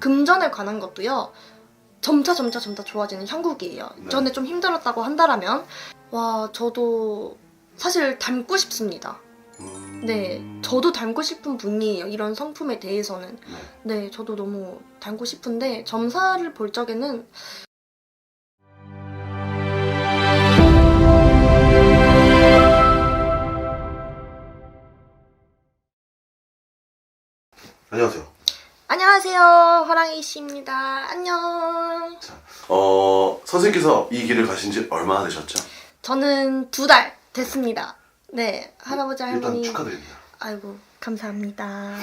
금전에 관한 것도요. 점차 점차 점차 좋아지는 형국이에요. 네. 전에 좀 힘들었다고 한다라면 와 저도 사실 닮고 싶습니다. 음. 네, 저도 닮고 싶은 분이에요. 이런 성품에 대해서는. 네. 네, 저도 너무 닮고 싶은데 점사를 볼 적에는 안녕하세요. 안녕하세요, 화랑이 씨입니다. 안녕. 어 선생님께서 이 길을 가신 지 얼마나 되셨죠? 저는 두 달 됐습니다. 네, 할아버지 일단 할머니. 축하드립니다. 아이고 감사합니다.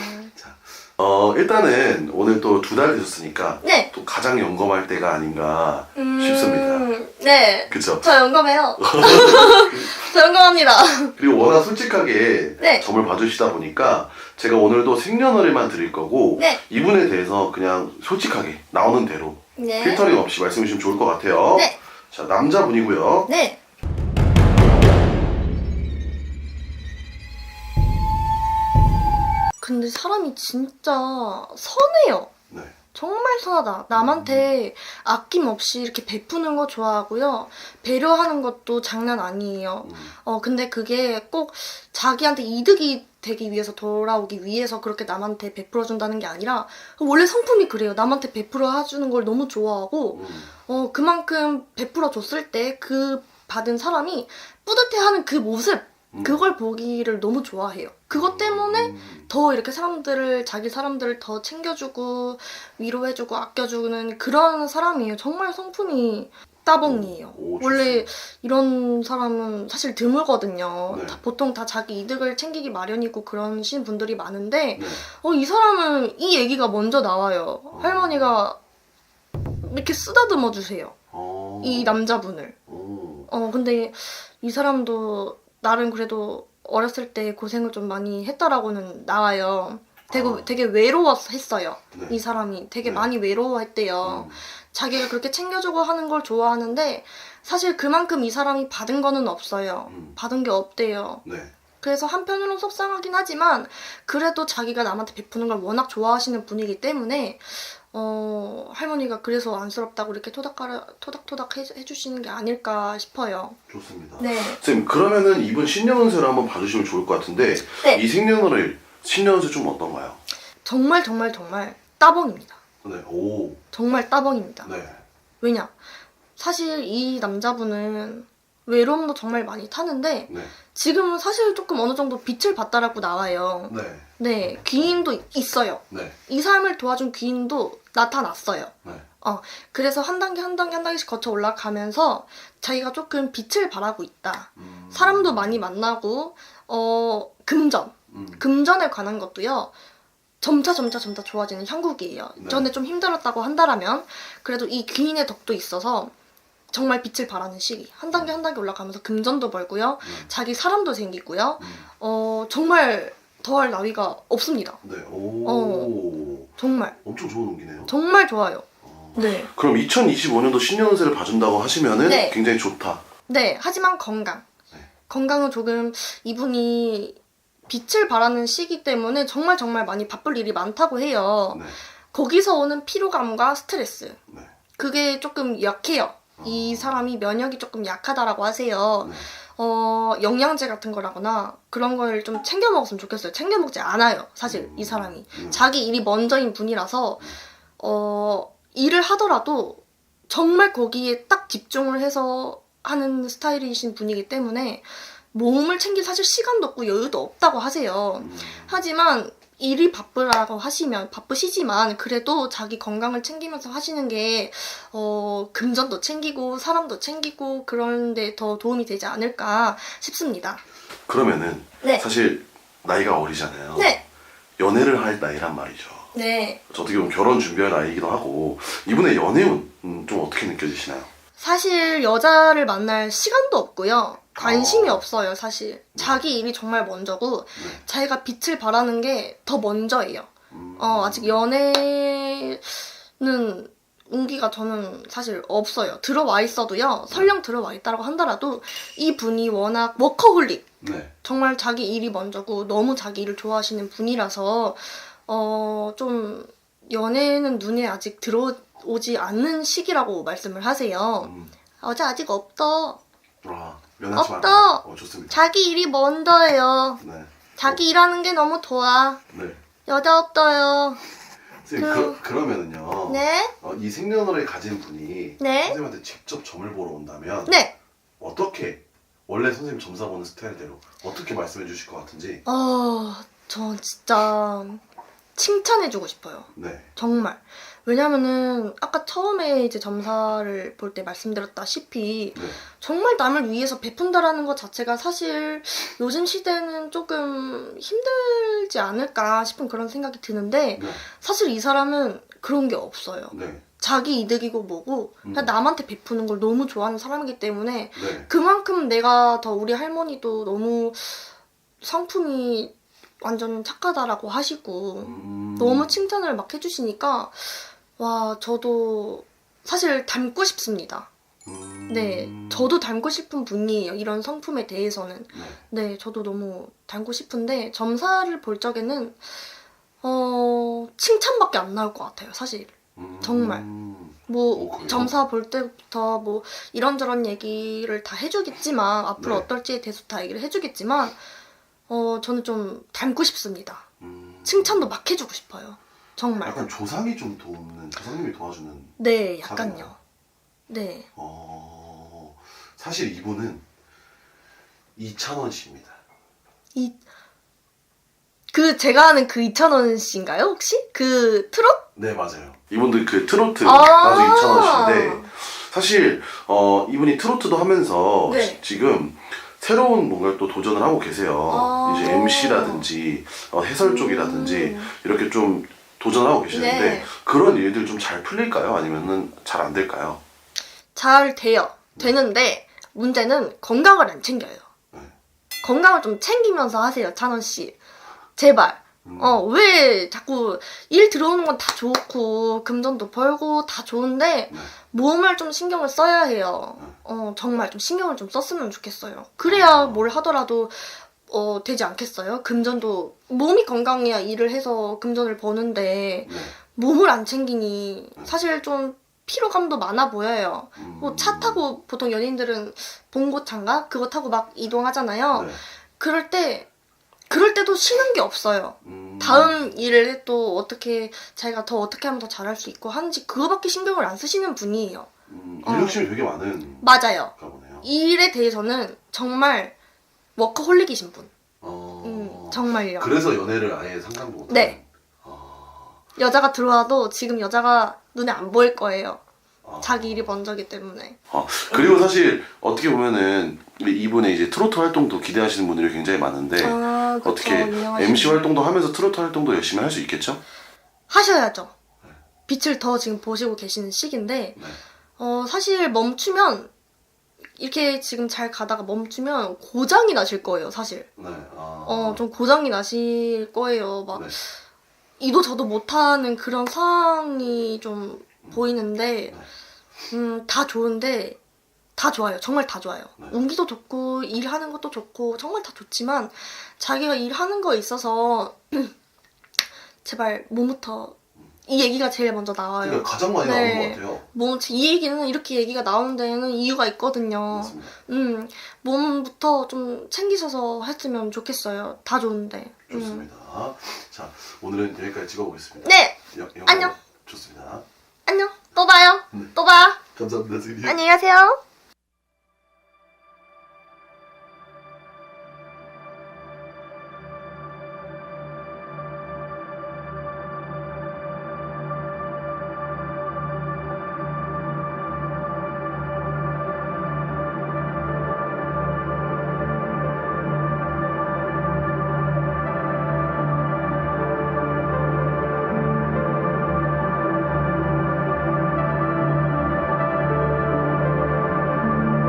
어 일단은 오늘 또 두 달 되셨으니까 네. 또 가장 영검할 때가 아닌가 음, 싶습니다. 네, 그쵸? 저 영검해요. 저 영검합니다. 그리고 워낙 솔직하게 네. 점을 봐주시다 보니까 제가 오늘도 생년월일만 드릴 거고 네. 이분에 대해서 그냥 솔직하게 나오는 대로 네. 필터링 없이 말씀해 주시면 좋을 것 같아요. 네. 자 남자분이고요. 네. 근데 사람이 진짜 선해요. 네. 정말 선하다. 남한테 아낌없이 이렇게 베푸는 거 좋아하고요. 배려하는 것도 장난 아니에요. 음, 어, 근데 그게 꼭 자기한테 이득이 되기 위해서 돌아오기 위해서 그렇게 남한테 베풀어 준다는 게 아니라 원래 성품이 그래요. 남한테 베풀어 주는 걸 너무 좋아하고 음, 어, 그만큼 베풀어 줬을 때 그 받은 사람이 뿌듯해하는 그 모습 음. 그걸 보기를 너무 좋아해요. 그것 때문에 음, 더 이렇게 사람들을 자기 사람들을 더 챙겨주고 위로해주고 아껴주는 그런 사람이에요. 정말 성품이 따봉이에요. 오, 원래 이런 사람은 사실 드물거든요. 네. 다- 보통 다 자기 이득을 챙기기 마련이고 그러신 분들이 많은데 네. 어, 이 사람은 이 얘기가 먼저 나와요. 어. 할머니가 이렇게 쓰다듬어 주세요. 어, 이 남자분을. 오, 어, 근데 이 사람도 나름 그래도 어렸을 때 고생을 좀 많이 했다라고는 나와요. 되게, 아. 되게 외로웠어요. 네. 이 사람이 되게 네. 많이 외로워했대요. 음, 자기를 그렇게 챙겨주고 하는 걸 좋아하는데 사실 그만큼 이 사람이 받은 거는 없어요. 음. 받은 게 없대요. 네. 그래서 한편으로는 속상하긴 하지만 그래도 자기가 남한테 베푸는 걸 워낙 좋아하시는 분이기 때문에 어, 할머니가 그래서 안쓰럽다고 이렇게 토닥토닥 해, 해주시는 게 아닐까 싶어요. 좋습니다. 네. 선생님 그러면은 이분 신년운세를 한번 봐주시면 좋을 것 같은데 네. 이 생년월일 신년운세 좀 어떤가요? 정말 정말 정말 따봉입니다. 네. 오. 정말 따봉입니다. 네. 왜냐? 사실 이 남자분은 외로움도 정말 많이 타는데 네. 지금은 사실 조금 어느 정도 빛을 봤다라고 나와요. 네. 네, 귀인도 있어요. 네. 이 삶을 도와준 귀인도 나타났어요. 네. 그래서 한 단계 한 단계 한 단계씩 거쳐 올라가면서 자기가 조금 빛을 발하고 있다. 음. 사람도 많이 만나고 어 금전, 음. 금전에 관한 것도요. 점차 점차 점차 좋아지는 형국이에요. 네. 전에 좀 힘들었다고 한다라면 그래도 이 귀인의 덕도 있어서 정말 빛을 발하는 시기. 한 단계 한 단계 올라가면서 금전도 벌고요. 음. 자기 사람도 생기고요. 음. 어 정말 더할 나위가 없습니다. 네. 오. 정말 엄청 좋은 운기네요. 정말 좋아요. 어. 네. 그럼 2025년도 신년운세를 봐준다고 하시면은 네. 굉장히 좋다. 네, 하지만 건강. 네. 건강은 조금 이분이 빛을 발하는 시기 때문에 정말 정말 많이 바쁠 일이 많다고 해요. 네. 거기서 오는 피로감과 스트레스. 네. 그게 조금 약해요. 이 사람이 면역이 조금 약하다라고 하세요. 네. 어, 영양제 같은 거라거나 그런 걸 좀 챙겨 먹었으면 좋겠어요. 챙겨 먹지 않아요. 사실 이 사람이. 음. 자기 일이 먼저인 분이라서 어, 일을 하더라도 정말 거기에 딱 집중을 해서 하는 스타일이신 분이기 때문에 몸을 챙길 사실 시간도 없고 여유도 없다고 하세요. 음. 하지만 일이 바쁘라고 하시면 바쁘시지만 그래도 자기 건강을 챙기면서 하시는 게 어, 금전도 챙기고 사람도 챙기고 그런데 더 도움이 되지 않을까 싶습니다. 그러면은 네. 사실 나이가 어리잖아요. 네. 연애를 할 나이란 말이죠. 네. 저 어떻게 보면 결혼 준비할 나이기도 하고 이분의 연애운 음, 좀 어떻게 느껴지시나요? 사실 여자를 만날 시간도 없고요. 관심이 어. 없어요, 사실. 자기 일이 정말 먼저고, 네. 자기가 빛을 발하는 게 더 먼저예요. 음. 어, 아직 연애는 운기가 저는 사실 없어요. 들어와 있어도요, 설령 들어와 있다고 한다라도, 이 분이 워낙 워커홀릭, 네. 정말 자기 일이 먼저고, 너무 자기 일을 좋아하시는 분이라서, 어, 좀, 연애는 눈에 아직 들어오지 않는 시기라고 말씀을 하세요. 음. 어제 아직 없더. 아, 연하지 없다. 말아요. 어, 좋습니다. 자기 일이 먼저예요. 네. 자기 일하는 게 너무 좋아. 네. 여자 없어요. 선생님, 그- 그, 그 러면은요. 네? 어, 이 생년월일 가진 분이 네? 선생님한테 직접 점을 보러 온다면 네. 어떻게 원래 선생님 점사 보는 스타일대로 어떻게 말씀해 주실 것 같은지 어, 저 진짜 칭찬해주고 싶어요. 네. 정말. 왜냐면은 아까 처음에 이제 점사를 볼 때 말씀드렸다시피 네. 정말 남을 위해서 베푼다라는 것 자체가 사실 요즘 시대는 조금 힘들지 않을까 싶은 그런 생각이 드는데 네. 사실 이 사람은 그런 게 없어요. 네. 자기 이득이고 뭐고 그냥 음. 남한테 베푸는 걸 너무 좋아하는 사람이기 때문에 네. 그만큼 내가 더 우리 할머니도 너무 성품이 완전 착하다라고 하시고 음. 너무 칭찬을 막 해주시니까 와 저도 사실 닮고 싶습니다. 음. 네, 저도 닮고 싶은 분이에요. 이런 성품에 대해서는 네. 네, 저도 너무 닮고 싶은데 점사를 볼 적에는 어 칭찬밖에 안 나올 것 같아요. 사실 음. 정말. 뭐 오, 그래요? 점사 볼 때부터 뭐 이런저런 얘기를 다 해주겠지만 앞으로 네. 어떨지에 대해서 다 얘기를 해주겠지만 어 저는 좀 닮고 싶습니다. 음. 칭찬도 막 해주고 싶어요. 정말. 약간 조상이 좀 도우는 조상님이 도와주는 네. 약간요. 네. 어 사실 이분은 이찬원 씨입니다. 이, 그, 제가 아는 그 2,000원 씨인가요, 혹시? 그, 트롯? 네 맞아요. 이분도 그 트로트 아. 가수 이찬원 씨인데 사실 어 이분이 트로트도 하면서 네. 시- 지금 새로운 뭔가를 또 도전을 하고 계세요. 아. 이제 MC라든지 어, 해설 쪽이라든지 음. 이렇게 좀 도전을 하고 계시는데 네. 그런 일들 좀 잘 풀릴까요? 아니면은 잘 안 될까요? 잘 돼요. 되는데, 문제는 건강을 안 챙겨요. 네. 건강을 좀 챙기면서 하세요, 찬원 씨. 제발. 음. 어, 왜 자꾸 일 들어오는 건 다 좋고, 금전도 벌고 다 좋은데, 네. 몸을 좀 신경을 써야 해요. 네. 어, 정말 좀 신경을 좀 썼으면 좋겠어요. 그래야 어. 뭘 하더라도, 어, 되지 않겠어요? 금전도, 몸이 건강해야 일을 해서 금전을 버는데, 네. 몸을 안 챙기니, 네. 사실 좀 피로감도 많아 보여요. 음. 뭐차 타고 보통 연예인들은 봉고차인가? 그거 타고 막 이동하잖아요. 네. 그럴 때, 그럴 때도 쉬는 게 없어요. 음. 다음 일을 또 어떻게 자기가 더 어떻게 하면 더 잘할 수 있고 하는지 그거밖에 신경을 안 쓰시는 분이에요. 음, 어. 일 욕심이 되게 많은 맞아요. 가 보네요. 일에 대해서는 정말 워커홀릭이신 분. 어. 음, 정말요. 그래서 연애를 아예 상상보다 네. 어. 여자가 들어와도 지금 여자가 눈에 안 보일 거예요. 어. 자기 일이 먼저기 때문에. 그리고 사실 어떻게 보면은 이분의 이제 트로트 활동도 기대하시는 분들이 굉장히 많은데 아, 그쵸. 어떻게 MC 분. 활동도 하면서 트로트 활동도 열심히 할 수 있겠죠? 하셔야죠. 빛을 더 지금 보시고 계시는 시기인데 네. 어, 사실 멈추면 이렇게 지금 잘 가다가 멈추면 고장이 나실 거예요, 사실. 네. 아. 어, 좀 고장이 나실 거예요. 막 네. 이도 저도 못하는 그런 상황이 좀 보이는데, 음, 다 좋은데, 다 좋아요. 정말 다 좋아요. 네. 운기도 좋고, 일하는 것도 좋고, 정말 다 좋지만, 자기가 일하는 거에 있어서, 제발 몸부터, 이 얘기가 제일 먼저 나와요. 그러니까 가장 많이 네. 나오는 것 같아요. 몸, 이 얘기는 이렇게 얘기가 나오는 데는 이유가 있거든요. 맞습니다. 음, 몸부터 좀 챙기셔서 했으면 좋겠어요. 다 좋은데. 음. 좋습니다. 자, 오늘은 여기까지 찍어보겠습니다. 네, 여- 안녕. 좋습니다. 안녕. 또 봐요. 네. 또 봐. 감사합니다, 선생님. 안녕히 가세요.